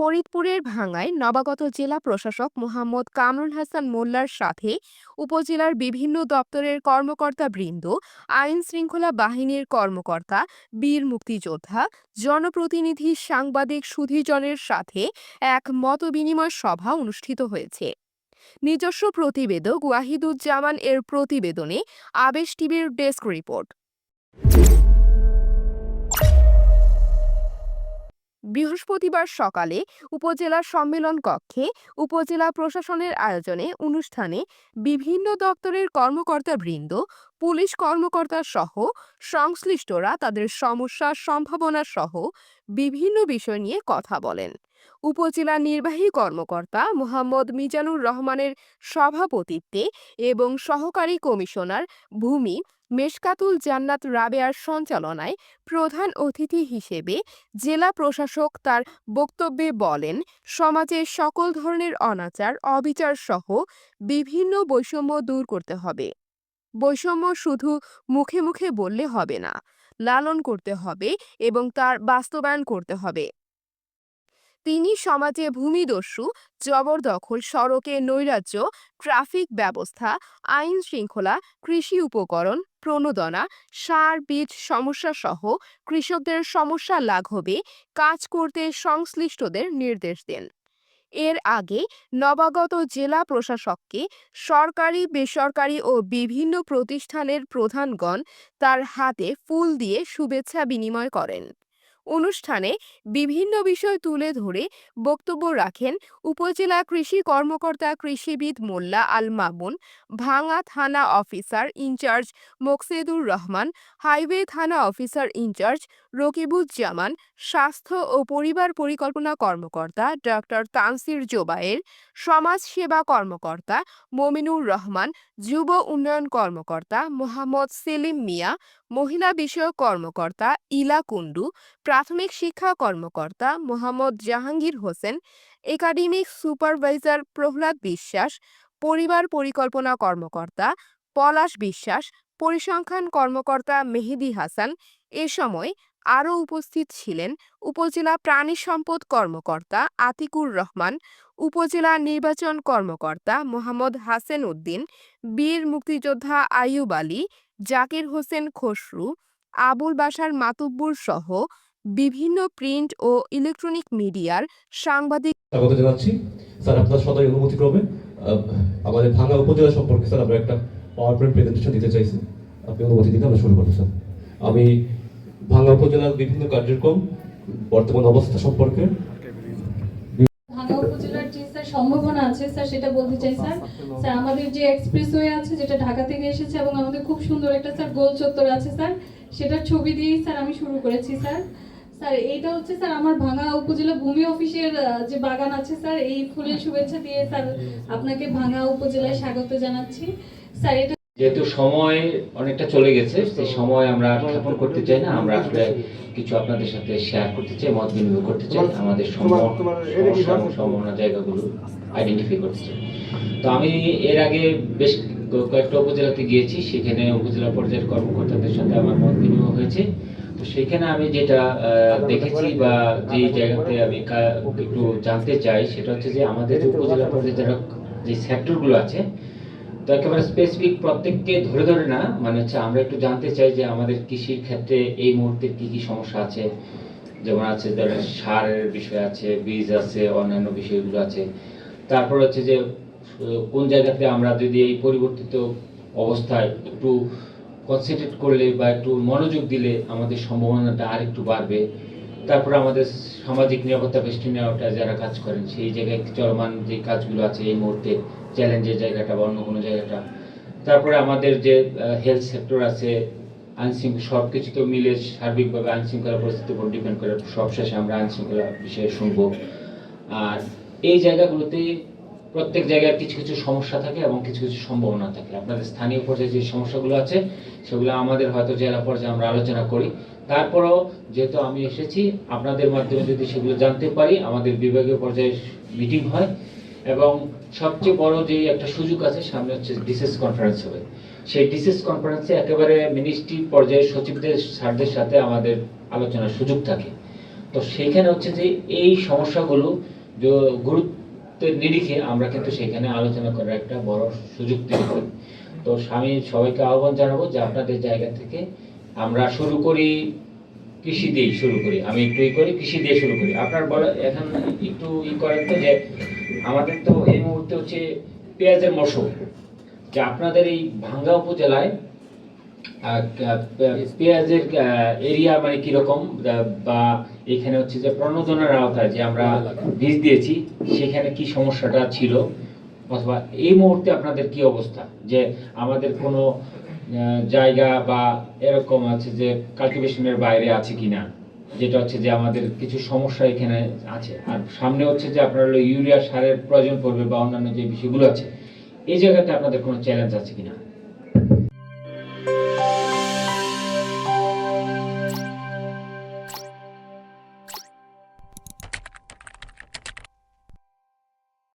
ফরিদপুরের ভাঙ্গায় নবাগত জেলা প্রশাসক মোহাম্মদ কামরুল হাসান মোল্লার সাথে উপজেলার বিভিন্ন দপ্তরের কর্মকর্তাবৃন্দ আইন শৃঙ্খলা বাহিনীর কর্মকর্তা, বীর মুক্তিযোদ্ধা, জনপ্রতিনিধি, সাংবাদিক সুধীজনের সাথে এক মতবিনিময় সভা অনুষ্ঠিত হয়েছে। নিজস্ব প্রতিবেদক ওয়াহিদুজ্জামান এর প্রতিবেদনে আবেশ টিভির ডেস্ক রিপোর্ট। বৃহস্পতিবার সকালে উপজেলা সম্মেলন কক্ষে, উপজেলা প্রশাসনের আয়োজনে অনুষ্ঠানে বিভিন্ন দপ্তরের কর্মকর্তাবৃন্দ, পুলিশ কর্মকর্তা সহ সংশ্লিষ্টরা তাদের সমস্যা সম্ভাবনা সহ বিভিন্ন বিষয় নিয়ে কথা বলেন। উপজেলা নির্বাহী কর্মকর্তা মোহাম্মদ মিজানুর রহমানের সভাপতিত্বে এবং সহকারী কমিশনার ভূমি মেশকাতুল জান্নাত রাবেয়ার সঞ্চালনায় প্রধান অতিথি হিসেবে জেলা প্রশাসক তার বক্তব্যে বলেন, সমাজে সকল ধরনের অনাচার, অবিচার সহ বিভিন্ন বৈষম্য দূর করতে হবে। বৈষম্য শুধু মুখে মুখে বললে হবে না, লালন করতে হবে এবং তার বাস্তবায়ন করতে হবে। তিনি সমাজে ভূমিদস্যু, জবরদখল, সড়কে নৈরাজ্য, ট্রাফিক ব্যবস্থা, আইন শৃঙ্খলা, কৃষি উপকরণ, প্রণোদনা, সার, বীজ সমস্যা সহ কৃষকদের সমস্যা লাঘবে কাজ করতে সংশ্লিষ্টদের নির্দেশ দেন। এর আগে নবাগত জেলা প্রশাসককে সরকারি, বেসরকারি ও বিভিন্ন প্রতিষ্ঠানের প্রধানগণ তার হাতে ফুল দিয়ে শুভেচ্ছা বিনিময় করেন। অনুষ্ঠানে বিভিন্ন বিষয় তুলে ধরে বক্তব্য রাখেন উপজেলা কৃষি কর্মকর্তা কৃষিবিদ মোল্লা আল মামুন ভাঙা থানা officer in charge Moksedur Rahman, highway থানা অফিসার ইনচার্জ রকিবুজ্জামান, স্বাস্থ্য ও পরিবার পরিকল্পনা কর্মকর্তা ডক্টর তানসির জোবায়ের, সমাজ সেবা কর্মকর্তা মমিনুর রহমান, যুব উন্নয়ন কর্মকর্তা মোহাম্মদ সেলিম মিয়া, মহিলা বিষয়ক কর্মকর্তা ইলা কুন্ডু প্রাথমিক শিক্ষা কর্মকর্তা মোহাম্মদ জাহাঙ্গীর হোসেন, একাডেমিক সুপারভাইজার প্রহ্লাদ বিশ্বাস, পরিবার পরিকল্পনা কর্মকর্তা পলাশ বিশ্বাস, পরিসংখ্যান কর্মকর্তা মেহেদি হাসান, এ সময় আরও উপস্থিত ছিলেন উপজেলা প্রাণী সম্পদ কর্মকর্তা আতিকুর রহমান, উপজেলা নির্বাচন কর্মকর্তা মোহাম্মদ হাসেন উদ্দিন, বীর মুক্তিযোদ্ধা আইয়ুব আলী, জাকির হোসেন খসরু, আবুল বাশার মাতুব্বুর সহ বিভিন্ন প্রিন্ট ও ইলেকট্রনিক মিডিয়ার সাংবাদিক স্বাগত জানাচ্ছি। স্যার আপনার সদয় অনুমতিক্রমে আমাদের ভাঙ্গা উপজেলা সম্পর্কে স্যার আমরা একটা পাওয়ার পয়েন্ট প্রেজেন্টেশন দিতে চাইছি। আপনি অনুমতি দিলে আমরা শুরু করব স্যার। আমি ভাঙ্গা উপজেলার বিভিন্ন কার্যক্রম বর্তমান অবস্থা সম্পর্কে ভাঙ্গা উপজেলার যে স্যার সম্ভাবনা আছে স্যার সেটা বলতে চাই স্যার। স্যার আমাদের যে এক্সপ্রেসওয়ে আছে যেটা ঢাকা থেকে এসেছে এবং আমাদের খুব সুন্দর একটা স্যার গোল চত্বর আছে স্যার। সেটার ছবি দিয়েই স্যার আমি শুরু করেছি স্যার। স্যার এইটা হচ্ছে স্যার আমার ভাঙ্গা উপজেলা ভূমি অফিসের যে বাগান আছে স্যার এই ফুলের শুভেচ্ছা দিয়ে স্যার আপনাকে ভাঙ্গা উপজেলায় স্বাগত জানাচ্ছি। স্যার এটা যেহেতু সময় অনেকটা চলে গেছে সেই সময় আমরা ক্ষেপণ করতে চাই না আমরা আসলে কিছু আপনাদের সাথে শেয়ার করতে চাই মত বিনিময় করতে চাই আমাদের সমস্যা সম্ভাবনা জায়গাগুলো আইডেন্টিফাই করতে চাই। তো আমি এর আগে বেশ কয়েকটা উপজেলাতে গিয়েছি সেখানে উপজেলা পর্যায়ের কর্মকর্তাদের সাথে আমার মত বিনিময় হয়েছে। তো সেখানে আমি যেটা দেখেছি বা যে জায়গাতে আমি একটু জানতে চাই, সেটা হচ্ছে যে আমাদের যে উপজেলা পর্যায়ে যারা যে সেক্টরগুলো আছে, তো একেবারে স্পেসিফিক প্রত্যেককে ধরে ধরে না মানে হচ্ছে আমরা একটু জানতে চাই যে আমাদের কৃষির ক্ষেত্রে এই মুহূর্তে কি কি সমস্যা আছে? যেমন আছে ধরেন সারের বিষয় আছে, বীজ আছে, অন্যান্য বিষয়গুলো আছে। তারপর হচ্ছে যে কোন জায়গাতে আমরা যদি এই পরিবর্তিত অবস্থায় একটু কনসেন্ট্রেট করলে বা একটু মনোযোগ দিলে আমাদের সম্ভাবনাটা আর একটু বাড়বে। তারপর আমাদের সামাজিক নিরাপত্তা বেষ্টনী নেওয়াটা যারা কাজ করেন, সেই জায়গায় চলমান যে কাজগুলো আছে এই মুহূর্তে চ্যালেঞ্জের জায়গাটা বা অন্য কোনো জায়গাটা। তারপরে আমাদের যে হেলথ সেক্টর আছে আইন শৃঙ্খলা সব কিছু তো মিলে সার্বিকভাবে আইনশৃঙ্খলা পরিস্থিতির উপর ডিপেন্ড করে, সবশেষে আমরা আইনশৃঙ্খলা বিষয়ে শুনব। আর এই জায়গাগুলোতে প্রত্যেক জায়গায় কিছু কিছু সমস্যা থাকে এবং কিছু কিছু সম্ভাবনা থাকে। আপনাদের স্থানীয় পর্যায়ে যে সমস্যাগুলো আছে, সেগুলো আমাদের হয়তো জেলা পর্যায়ে আমরা আলোচনা করি। তারপরেও যেহেতু আমি এসেছি, আপনাদের মাধ্যমে যদি সেগুলো জানতে পারি, আমাদের বিভাগীয় পর্যায়ে মিটিং হয় এবং সবচেয়ে বড় যে একটা সুযোগ আছে, সামনে হচ্ছে ডিসেস কনফারেন্স হবে। সেই ডিসেস কনফারেন্সে একেবারে মিনিস্ট্রি পর্যায়ে সচিবদের, স্যারদের সাথে আমাদের আলোচনার সুযোগ থাকে। তো সেইখানে হচ্ছে যে এই সমস্যাগুলো যে গুরুত্বের নিরিখে আমরা কিন্তু সেখানে আলোচনা করার একটা বড় সুযোগ করি। তো স্বামী, সবাইকে আহ্বান জানাব যে আপনাদের জায়গা থেকে আমরা শুরু করি, কৃষি দিয়ে শুরু করি। আমি একটু ই করি, কৃষি দিয়ে শুরু করি। আপনার বলে, এখন একটু ই করেন তো যে আমাদের তো এই মুহূর্তে হচ্ছে পেঁয়াজের মৌসুম যে আপনাদের এই ভাঙ্গা উপজেলায় পেঁয়াজের এরিয়া মানে কীরকম, বা এখানে হচ্ছে যে প্রণোদনার আওতায় যে আমরা বীজ দিয়েছি, সেখানে কি সমস্যাটা ছিল? অথবা এই মুহূর্তে আপনাদের কি অবস্থা? যে আমাদের কোনো জায়গা বা এরকম আছে যে কাল্টিভেশনের বাইরে আছে কিনা? যেটা হচ্ছে যে আমাদের কিছু সমস্যা এখানে আছে। আর সামনে হচ্ছে যে আপনার ইউরিয়া সারের প্রয়োজন পড়বে বা অন্যান্য যে বিষয়গুলো আছে, এই জায়গাতে আপনাদের কোনো চ্যালেঞ্জ আছে কিনা?